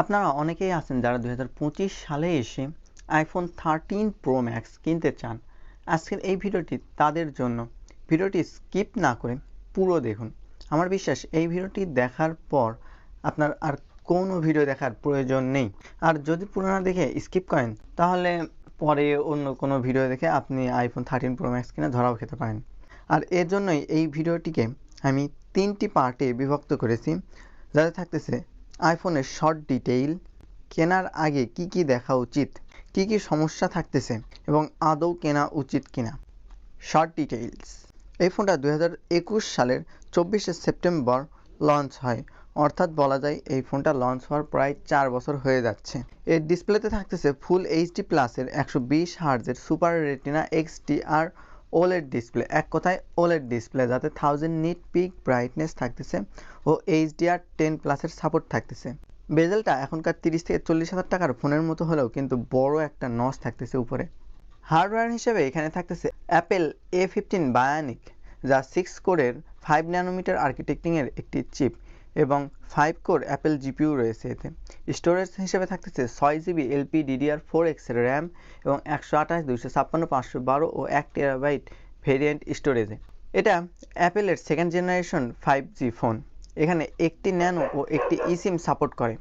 আপনারা অনেকেই আছেন যারা দু হাজার পঁচিশ সালে এসে আইফোন থার্টিন প্রো ম্যাক্স কিনতে চান। আজকের এই ভিডিওটি তাদের জন্য। ভিডিওটি স্কিপ না করে পুরো দেখুন। আমার বিশ্বাস, এই ভিডিওটি দেখার পর আপনার আর কোনো ভিডিও দেখার প্রয়োজন নেই। আর যদি পুরো না দেখে স্কিপ করেন, তাহলে পরে অন্য কোনো ভিডিও দেখে আপনি আইফোন থার্টিন প্রো ম্যাক্স কিনে ধরাও খেতে পারেন। আর এর জন্যই এই ভিডিওটিকে আমি তিনটি পার্টে বিভক্ত করেছি। যাতে থাকতেছে আইফোনের শর্ট ডিটেইল কেনার আগে কি কি দেখা উচিত, কি কি সমস্যা থাকতেছে এবং আদৌ কেনা উচিত কিনা? শর্ট ডিটেইলস এই ফোনটা দু হাজার একুশ সালের চব্বিশে সেপ্টেম্বর লঞ্চ হয়। অর্থাৎ বলা যায় এই ফোনটা লঞ্চ হওয়ার প্রায় চার বছর হয়ে যাচ্ছে। এর ডিসপ্লেতে থাকতেছে ফুল এইচডি প্লাসের একশো বিশ হার্জের super retina X R OLED display এক কথায় ওলেড ডিসপ্লে যাতে থাউজেন্ড নিট পিক ব্রাইটনেস থাকতেছে ও এইচডিআর টেন প্লাসের সাপোর্ট থাকতেছে। বেজেলটা এখনকার তিরিশ থেকে চল্লিশ হাজার টাকার ফোনের মতো হলেও কিন্তু বড় একটা নস থাকতেছে উপরে। হার্ডওয়্যার হিসেবে এখানে থাকতেছে অ্যাপেল এ ফিফটিন বায়ানিক যা সিক্স কোরের ফাইভ ন্যানোমিটার আর্কিটেক্টিংয়ের একটি চিপ এবং ফাইভ কোর অ্যাপেল জিপিউ রয়েছে এতে। স্টোরেজ হিসেবে থাকতেছে ছয় জিবি এলপি ডিডিআর ফোর এক্সের র্যাম এবং একশো আঠাশ, দুইশো ছাপ্পান্ন, পাঁচশো বারো ও এক টেরাবাইট ভেরিয়েন্ট স্টোরেজে এটা অ্যাপেলের second generation five G phone এখানে একটি ন্যানো ও একটি ইসিম সাপোর্ট করে।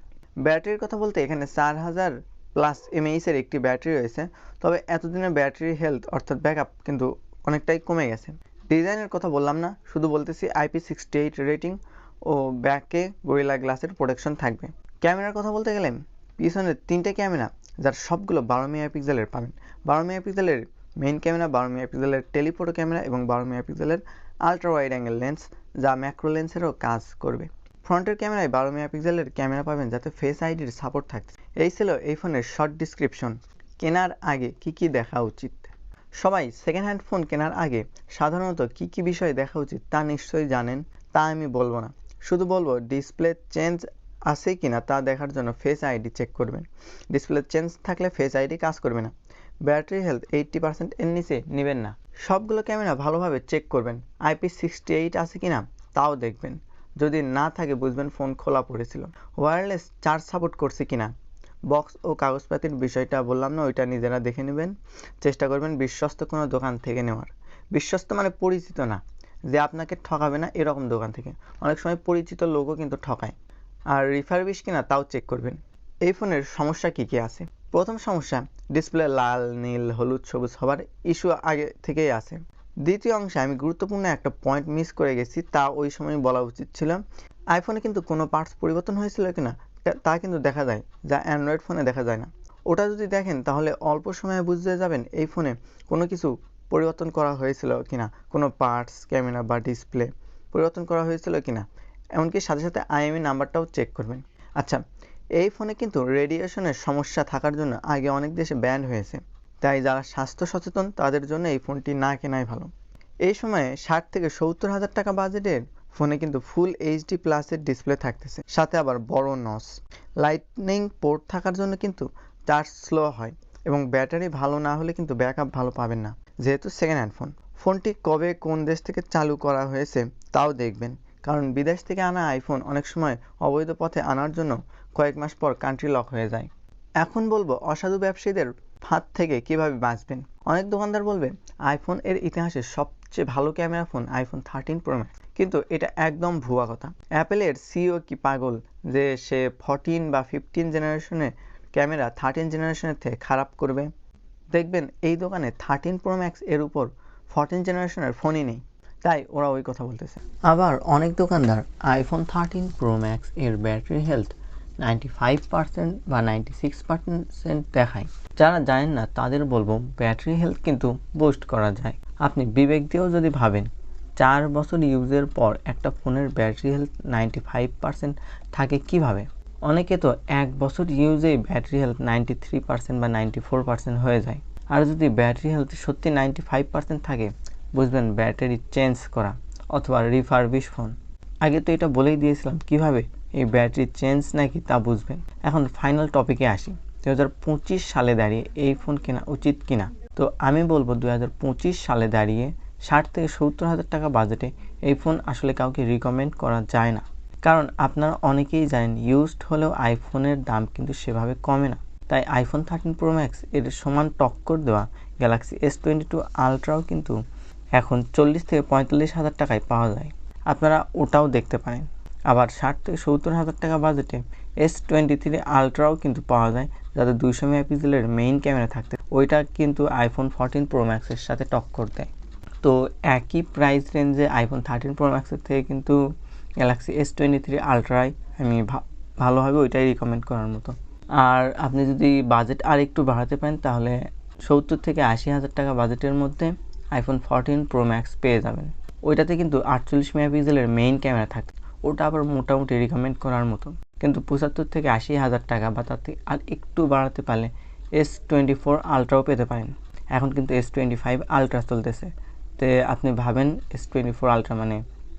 ব্যাটারির কথা বলতে এখানে চার হাজার প্লাস এমএইচের একটি ব্যাটারি রয়েছে। তবে এতদিনের ব্যাটারি হেলথ অর্থাৎ ব্যাকআপ কিন্তু অনেকটাই কমে গেছে। ডিজাইনের কথা বললাম না, শুধু বলতেছি আইপি সিক্সটি এইট রেটিং ও ব্যাকে গরিলা গ্লাসের প্রোটেকশন থাকবে। ক্যামেরার কথা বলতে গেলে পিছনের তিনটে ক্যামেরা, যার সবগুলো বারো মেগাপিক্সেলের পাবেন। বারো মেগাপিক্সেলের মেইন ক্যামেরা, বারো মেগাপিক্সেলের টেলিফোটো ক্যামেরা এবং বারো মেগাপিক্সেলের আলট্রা ওয়াইড অ্যাঙ্গেল লেন্স যা ম্যাক্রো লেন্সেরও কাজ করবে। ফ্রন্টের ক্যামেরায় বারো মেগাপিক্সেলের ক্যামেরা পাবেন, যাতে ফেস আইডির সাপোর্ট থাকছে এই ছিল এই ফোনের শর্ট ডিসক্রিপশন কেনার আগে কি কি দেখা উচিত? সবাই সেকেন্ড হ্যান্ড ফোন কেনার আগে সাধারণত কি কি বিষয় দেখা উচিত তা নিশ্চয়ই জানেন, তা আমি বলব না। শুধু বলব ডিসপ্লে চেঞ্জ আছে কি না তা দেখার জন্য ফেস আইডি চেক করবেন। ডিসপ্লে চেঞ্জ থাকলে ফেস আইডি কাজ করবে না। ব্যাটারি হেলথ এইট্টি পার্সেন্ট এর নিচে নেবেন না। সবগুলো ক্যামেরা ভালোভাবে চেক করবেন আইপি সিক্সটি এইট আছে কি না তাও দেখবেন। যদি না থাকে বুঝবেন ফোন খোলা পড়েছিল। ওয়্যারলেস চার্জ সাপোর্ট করছে কি না বক্স ও কাগজপাতির বিষয়টা বললাম না, ওইটা নিজেরা দেখে নেবেন। চেষ্টা করবেন বিশ্বস্ত কোনো দোকান থেকে নেওয়ার। বিশ্বস্ত মানে পরিচিত না। যে আপনাকে ঠকাবে না এরকম দোকান থেকে। অনেক সময় পরিচিত লোকও কিন্তু ঠকায়। আর রিফারবিশ কিনা তাও চেক করবেন। এই ফোনের সমস্যা কি কি আছে? প্রথম সমস্যা ডিসপ্লে লাল, নীল, হলুদ, সবুজ হবার ইস্যু আগে থেকেই আছে। দ্বিতীয় অংশে আমি গুরুত্বপূর্ণ একটা পয়েন্ট মিস করে গেছি, তা ওই সময় বলা উচিত ছিল আইফোনে কিন্তু কোনো পার্টস পরিবর্তন হয়েছিল কিনা, তা কিন্তু দেখা যায়, যা অ্যান্ড্রয়েড ফোনে দেখা যায় না। ওটা যদি দেখেন, তাহলে অল্প সময়ে বুঝতে যাবেন এই ফোনে কোনো কিছু পরিবর্তন করা হয়েছিল কিনা? কোনো পার্টস ক্যামেরা বা ডিসপ্লে পরিবর্তন করা হয়েছিল কিনা? এমনকি সাথে সাথে আইএমই নাম্বারটাও চেক করবেন। আচ্ছা এই ফোনে কিন্তু রেডিয়েশনের সমস্যা থাকার জন্য আগে অনেক দেশে ব্যান হয়েছে। তাই যারা স্বাস্থ্য সচেতন, তাদের জন্য এই ফোনটি না কেনাই ভালো। এই সময়ে ষাট থেকে সত্তর হাজার টাকা বাজেটের ফোনে কিন্তু ফুল এইচডি প্লাসের ডিসপ্লে থাকতেছে। সাথে আবার বড় নস লাইটনিং পোর্ট থাকার জন্য কিন্তু চার্জ স্লো হয় এবং ব্যাটারি ভালো না হলে কিন্তু ব্যাকআপ ভালো পাবেন না। যেহেতু সেকেন্ড হ্যান্ড ফোন ফোনটি কবে কোন দেশ থেকে চালু করা হয়েছে তাও দেখবেন। কারণ বিদেশ থেকে আনা আইফোন অনেক সময় অবৈধ পথে আনার জন্য কয়েক মাস পর কান্ট্রি লক হয়ে যায়। এখন বলব, অসাধু ব্যবসায়ীদের ফাঁদ থেকে কীভাবে বাঁচবেন? অনেক দোকানদার বলবে আইফোন এর ইতিহাসে সবচেয়ে ভালো camera phone iPhone thirteen pro max কিন্তু এটা একদম ভুয়া কথা। অ্যাপেলের সিও কি পাগল যে সে ফরটিন বা ফিফটিন জেনারেশনের ক্যামেরা থার্টিন জেনারেশনের থেকে খারাপ করবে? দেখবেন এই দোকানে থার্টিন প্রো ম্যাক্স এর উপর ফরটিন জেনারেশনের ফোনই নেই। তাই ওরা ওই কথা বলতেছে। আবার অনেক দোকানদার আইফোন থার্টিন প্রো ম্যাক্স এর battery health ninety five percent বা নাইনটি সিক্স পার্সেন্ট দেখায়। যারা জানেন না, তাদের বলব ব্যাটারি হেলথ কিন্তু বুস্ট করা যায়। আপনি বিবেক দিয়েও যদি ভাবেন, চার বছর ইউজের পর একটা ফোনের battery health ninety five percent থাকে কীভাবে? অনেকে তো এক বছর ইউজেই battery health ninety three percent বা নাইনটি ফোর পার্সেন্ট হয়ে যায়। আর যদি ব্যাটারি হেলথ সত্যি নাইনটি ফাইভ পার্সেন্ট থাকে, বুঝবেন ব্যাটারি চেঞ্জ করা অথবা রিফারবিশ ফোন। আগে তো এটা বলেই দিয়েছিলাম, কীভাবে? এই ব্যাটারি চেঞ্জ নাকি তা বুঝবেন। এখন ফাইনাল টপিকে আসি। দু হাজার পঁচিশ সালে দাঁড়িয়ে এই ফোন কেনা উচিত কিনা? তো আমি বলব দু হাজার পঁচিশ সালে দাঁড়িয়ে ষাট থেকে সত্তর হাজার টাকা বাজেটে এই ফোন আসলে কাউকে রিকমেন্ড করা যায় না। কারণ আপনারা অনেকেই জানেন ইউজড হলেও আইফোনের দাম কিন্তু সেভাবে কমে না। তাই আইফোন থার্টিন প্রো ম্যাক্স এর সমান টক্কর দেওয়া গ্যালাক্সি এস টোয়েন্টি টু আলট্রাও কিন্তু এখন চল্লিশ থেকে পঁয়তাল্লিশ হাজার টাকায় পাওয়া যায়। আপনারা ওটাও দেখতে পারেন। আবার ষাট থেকে সত্তর হাজার টাকা বাজেটে এস টোয়েন্টি থ্রি আলট্রাও কিন্তু পাওয়া যায়, যাতে দুইশো মেগাপিক্সেলের মেইন ক্যামেরা থাকতে। ওইটা কিন্তু আইফোন ফোরটিন প্রো ম্যাক্সের সাথে টক্কর দেয়। তো একই প্রাইস রেঞ্জে আইফোন থার্টিন প্রো ম্যাক্সের থেকে কিন্তু গ্যালাক্সি এস টোয়েন্টি থ্রি আলট্রাই আমি ভালো হবে ওইটাই রিকমেন্ড করার মতো। আর আপনি যদি বাজেট আর একটু বাড়াতে পারেন, তাহলে সত্তর থেকে আশি হাজার টাকা বাজেটের মধ্যে আইফোন ফোরটিন প্রো ম্যাক্স পেয়ে যাবেন। ওইটাতে কিন্তু আটচল্লিশ মেগাপিক্সেলের মেইন ক্যামেরা থাকে। ওটা আবার মোটামুটি রিকমেন্ড করার মতো। কিন্তু পঁচাত্তর থেকে আশি হাজার টাকা বা তার থেকে আর একটু বাড়াতে পারলে এস টোয়েন্টি ফোর আলট্রাও পেতে পারেন। এখন কিন্তু এস টোয়েন্টি ফাইভ আলট্রা চলতেছে। তে আপনি ভাবেন এস টোয়েন্টি ফোর আলট্রা মানে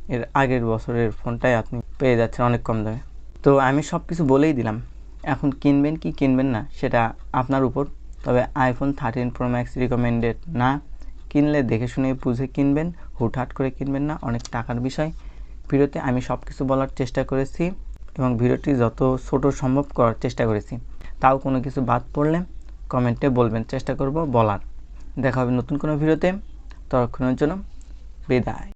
এর আগের বছরের ফোনটাই আপনি পেয়ে যাচ্ছেন অনেক কম দামে। তো আমি সব কিছু বলেই দিলাম। এখন কিনবেন কি কিনবেন না, সেটা আপনার উপর। তবে iPhone thirteen pro max recommended না। কিনলে দেখে শুনে বুঝে কিনবেন, হুটহাট করে কিনবেন না, অনেক টাকার বিষয়। ভিডিওতে আমি সব কিছু বলার চেষ্টা করেছি এবং ভিডিওটি যত ছোট সম্ভব করার চেষ্টা করেছি। তাও কোনো কিছু বাদ পড়লে কমেন্টে বলবেন, চেষ্টা করব বলার। দেখা হবে নতুন কোনো ভিডিওতে। ততক্ষণের জন্য বিদায়।